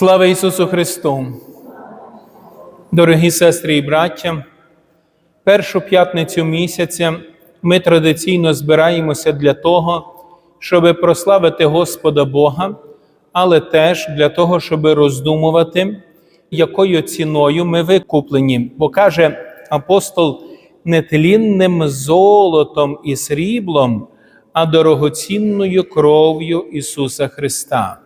Слава Ісусу Христу! Дорогі сестри і браття, першу п'ятницю місяця ми традиційно збираємося для того, щоб прославити Господа Бога, але теж для того, щоб роздумувати, якою ціною ми викуплені. Бо каже апостол нетлінним золотом і сріблом, а дорогоцінною кров'ю Ісуса Христа.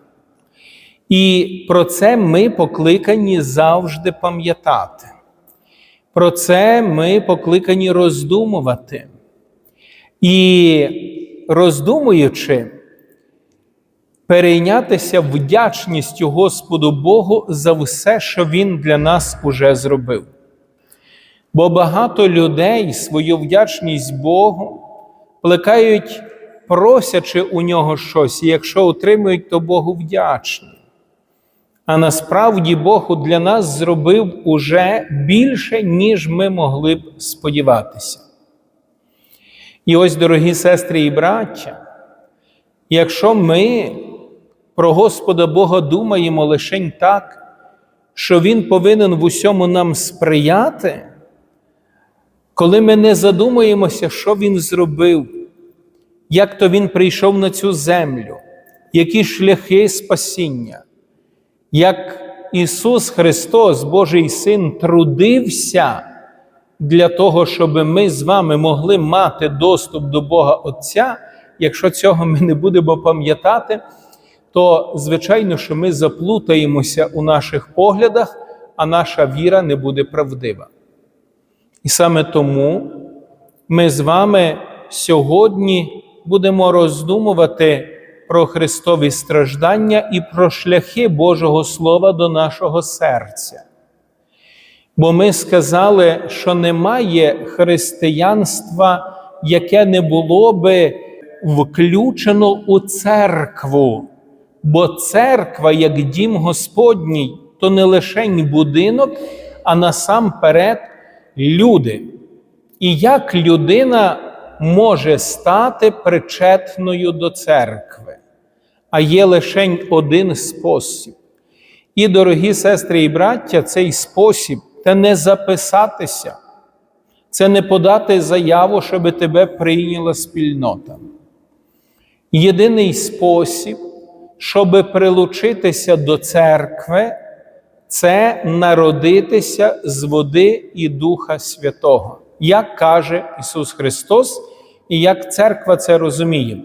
І про це ми покликані завжди пам'ятати. Про це ми покликані роздумувати. І роздумуючи, перейнятися вдячністю Господу Богу за все, що Він для нас уже зробив. Бо багато людей свою вдячність Богу плекають, просячи у нього щось, і якщо отримують, то Богу вдячні. А насправді Бог для нас зробив уже більше, ніж ми могли б сподіватися. І ось, дорогі сестри і браття, якщо ми про Господа Бога думаємо лише так, що Він повинен в усьому нам сприяти, коли ми не задумуємося, що Він зробив, як то Він прийшов на цю землю, які шляхи спасіння як Ісус Христос, Божий Син, трудився для того, щоб ми з вами могли мати доступ до Бога Отця, якщо цього ми не будемо пам'ятати, то звичайно, що ми заплутаємося у наших поглядах, а наша віра не буде правдива. І саме тому ми з вами сьогодні будемо роздумувати про Христові страждання і про шляхи Божого Слова до нашого серця. Бо ми сказали, що немає християнства, яке не було би включено у церкву. Бо церква, як дім Господній, то не лише будинок, а насамперед люди. І як людина може стати причетною до церкви, а є лише один спосіб. І, дорогі сестри і браття, цей спосіб це не записатися, це не подати заяву, щоб тебе прийняла спільнота. Єдиний спосіб, щоб прилучитися до церкви, це народитися з води і Духа Святого як каже Ісус Христос, і як церква це розуміє.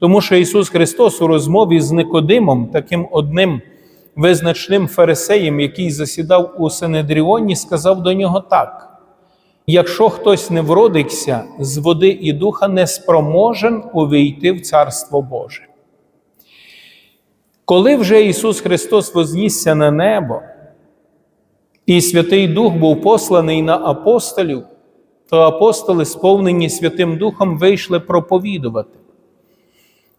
Тому що Ісус Христос у розмові з Никодимом, таким одним визначним фарисеєм, який засідав у Синедріоні, сказав до нього так: якщо хтось не вродиться з води і духа, не спроможен увійти в Царство Боже. Коли вже Ісус Христос вознісся на небо, і Святий Дух був посланий на апостолів, то апостоли, сповнені Святим Духом, вийшли проповідувати.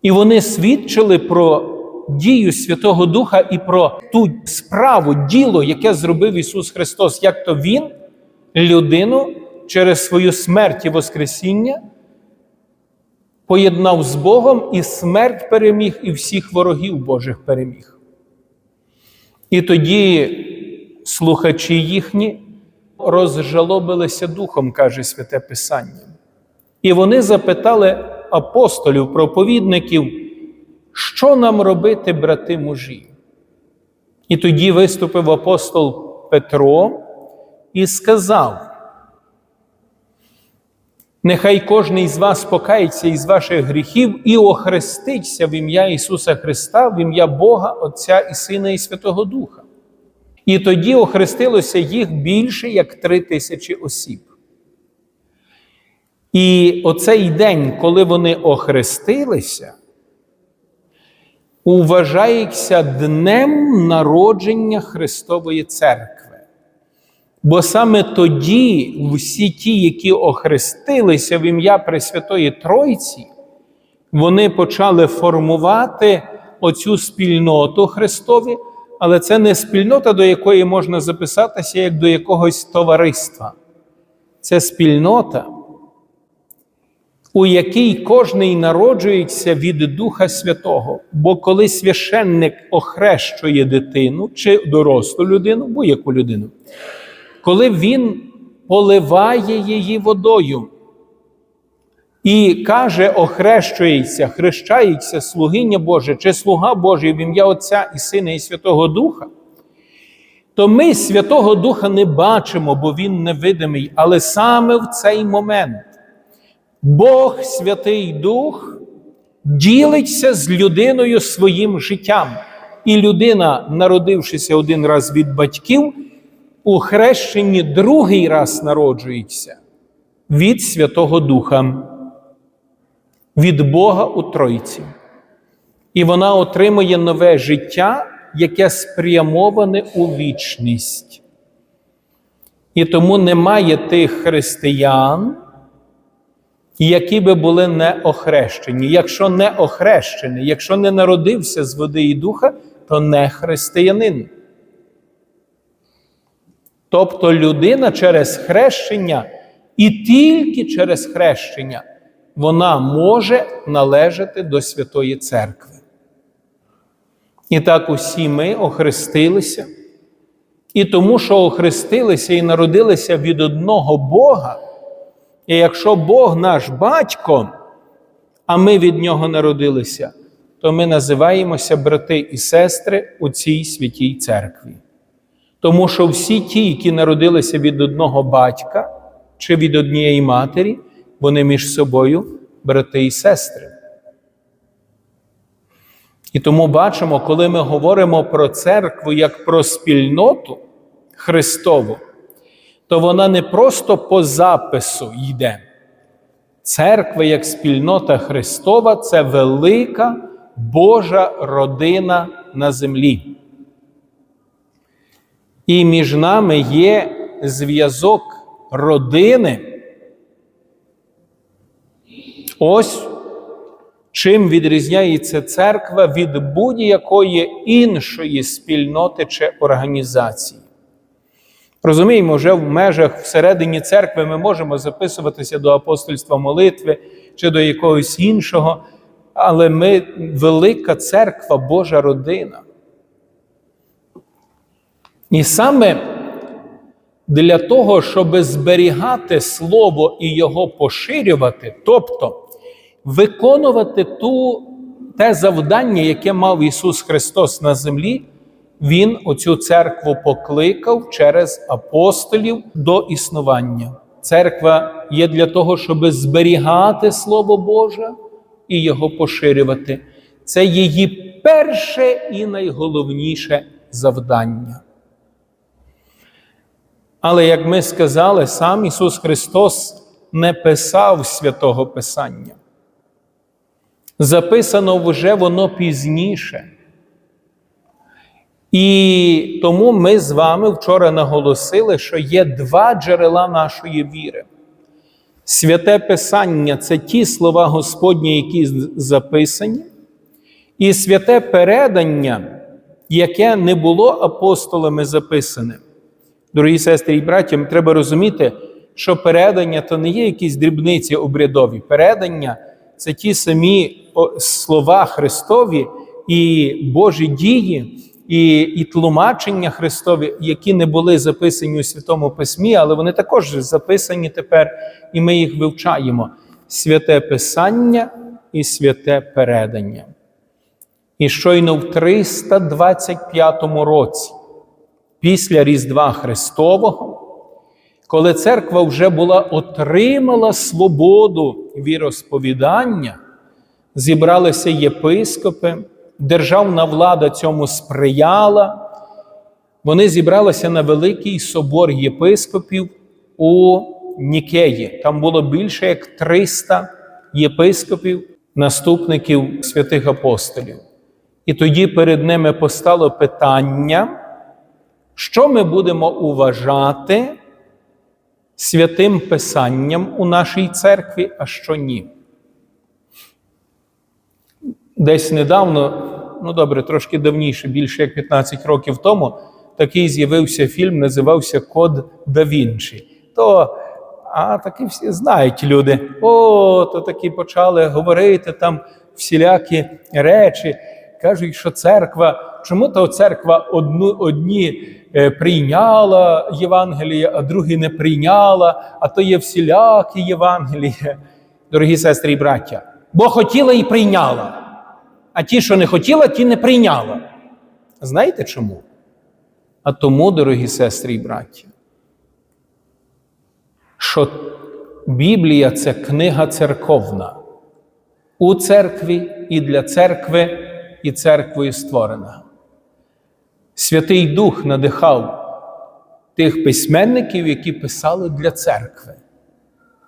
І вони свідчили про дію Святого Духа і про ту справу, діло, яке зробив Ісус Христос, як то Він, людину через свою смерть і Воскресіння, поєднав з Богом і смерть переміг, і всіх ворогів Божих переміг. І тоді слухачі їхні розжалобилися духом, каже Святе Писання. І вони запитали апостолів, проповідників, що нам робити, брати мужі? І тоді виступив апостол Петро і сказав: Нехай кожний з вас покається із ваших гріхів і охреститься в ім'я Ісуса Христа, в ім'я Бога, Отця і Сина, і Святого Духа. І тоді охрестилося їх більше як три тисячі осіб. І оцей день, коли вони охрестилися, вважається днем народження Христової Церкви. Бо саме тоді всі ті, які охрестилися в ім'я Пресвятої Тройці, вони почали формувати оцю спільноту Христові але це не спільнота, до якої можна записатися як до якогось товариства. Це спільнота, у якій кожний народжується від Духа Святого. Бо коли священник охрещує дитину чи дорослу людину, будь-яку людину, коли він поливає її водою і каже, охрещується, хрещається слугиня Боже чи слуга Божий в ім'я Отця і Сина і Святого Духа, то ми Святого Духа не бачимо, бо Він невидимий, але саме в цей момент Бог Святий Дух ділиться з людиною своїм життям. І людина, народившися один раз від батьків, у хрещенні другий раз народжується від Святого Духа, від Бога у Тройці. І вона отримує нове життя, яке спрямоване у вічність. І тому немає тих християн, які би були не охрещені. Якщо не охрещений, якщо не народився з води і духа, то не християнин. Тобто людина через хрещення і тільки через хрещення вона може належати до Святої Церкви. І так усі ми охрестилися. І тому, що охрестилися і народилися від одного Бога, і якщо Бог наш батько, а ми від Нього народилися, то ми називаємося брати і сестри у цій святій церкві. Тому що всі ті, які народилися від одного батька чи від однієї матері, вони між собою брати і сестри. І тому бачимо, коли ми говоримо про церкву як про спільноту Христову, то вона не просто по запису йде. Церква як спільнота Христова це велика Божа родина на землі. І між нами є зв'язок родини. Ось чим відрізняється церква від будь-якої іншої спільноти чи організації. Розуміємо, вже в межах всередині церкви ми можемо записуватися до апостольства молитви чи до якогось іншого, але ми велика церква, Божа родина. І саме для того, щоб зберігати Слово і його поширювати, тобто виконувати ту, те завдання, яке мав Ісус Христос на землі, Він оцю церкву покликав через апостолів до існування. Церква є для того, щоб зберігати Слово Боже і його поширювати. Це її перше і найголовніше завдання. Але як ми сказали, сам Ісус Христос не писав святого Писання. Записано вже воно пізніше. І тому ми з вами вчора наголосили, що є два джерела нашої віри. Святе Писання це ті слова Господні, які записані, і святе передання, яке не було апостолами записане. Дорогі сестри і браття, треба розуміти, що передання то не є якісь дрібниці обрядові. Передання це ті самі слова Христові і Божі дії, і і тлумачення Христові, які не були записані у Святому Письмі, але вони також записані тепер, і ми їх вивчаємо: святе Писання і святе передання. І щойно в 325 році після Різдва Христового, коли церква вже була отримала свободу віросповідання, зібралися єпископи, державна влада цьому сприяла. Вони зібралися на великий собор єпископів у Нікеї. Там було більше як 300 єпископів, наступників святих апостолів. І тоді перед ними постало питання що ми будемо уважати святим Писанням у нашій церкві, а що ні. Десь недавно, ну добре, трошки давніше, більше як 15 років тому, такий з'явився фільм, називався Код да Вінчі. То А такі всі знають люди. О, то такі почали говорити там всілякі речі. Кажуть, що церква, чому то церква одну, одні е, прийняла Євангеліє, а другі не прийняла, а то є всілякі Євангеліє. Дорогі сестри і браття, бо хотіла і прийняла. А ті, що не хотіла, ті не прийняла. Знаєте чому? А тому, дорогі сестри і браття, що Біблія це книга церковна. У церкві і для церкви, і церквою створена. Святий Дух надихав тих письменників, які писали для церкви.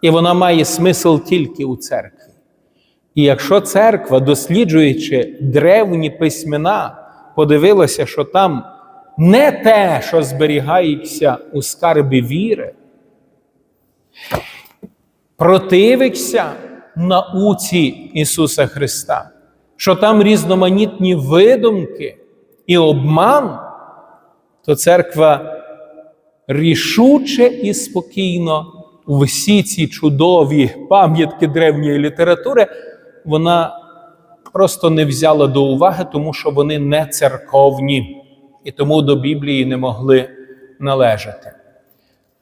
І вона має смисл тільки у церкві. І якщо церква, досліджуючи древні письмена, подивилася, що там не те, що зберігається у скарбі віри, противиться науці Ісуса Христа, що там різноманітні видумки і обман, то церква рішуче і спокійно всі ці чудові пам'ятки древньої літератури, вона просто не взяла до уваги, тому що вони не церковні і тому до Біблії не могли належати.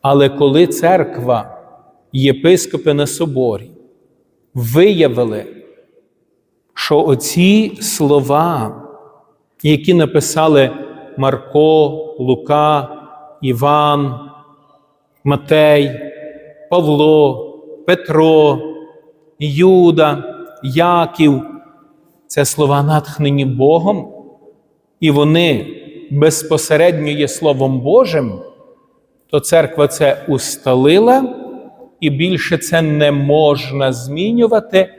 Але коли церква, єпископи на соборі, виявили, що оці слова, які написали Марко, Лука, Іван, Матей, Павло, Петро, Юда, Яків, це слова натхнені Богом, і вони безпосередньо є Словом Божим, то церква це усталила, і більше це не можна змінювати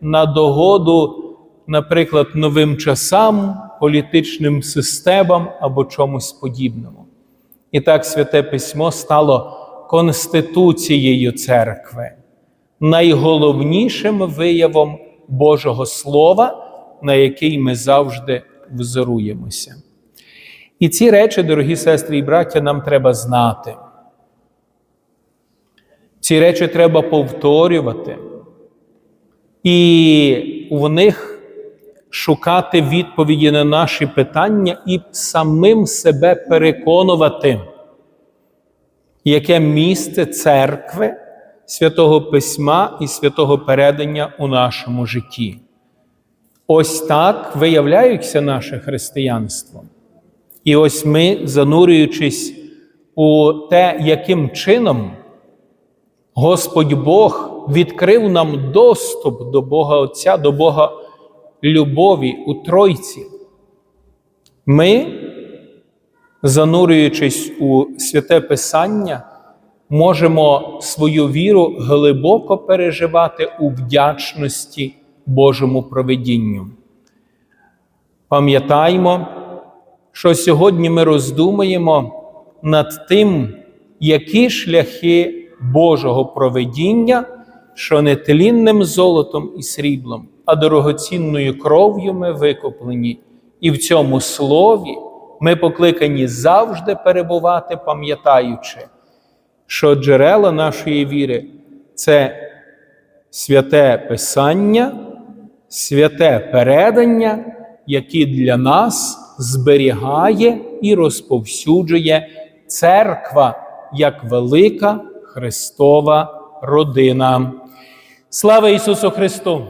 на догоду, наприклад, новим часам, політичним системам або чомусь подібному. І так Святе Письмо стало конституцією церкви, найголовнішим виявом Божого Слова, на який ми завжди взоруємося. І ці речі, дорогі сестри і браття, нам треба знати. Ці речі треба повторювати, і в них шукати відповіді на наші питання і самим себе переконувати, яке місце церкви, святого Письма і святого передання у нашому житті. Ось так виявляється наше християнство. І ось ми, занурюючись у те, яким чином Господь Бог відкрив нам доступ до Бога Отця, до Бога любові у Тройці, ми, занурюючись у святе Писання, можемо свою віру глибоко переживати у вдячності Божому проведінню. Пам'ятаймо, що сьогодні ми роздумуємо над тим, які шляхи Божого проведіння, що не тлінним золотом і сріблом, а дорогоцінною кров'ю ми викуплені, і в цьому слові ми покликані завжди перебувати, пам'ятаючи, що джерела нашої віри це святе Писання, святе передання, які для нас зберігає і розповсюджує церква як велика Христова родина. Слава Ісусу Христу!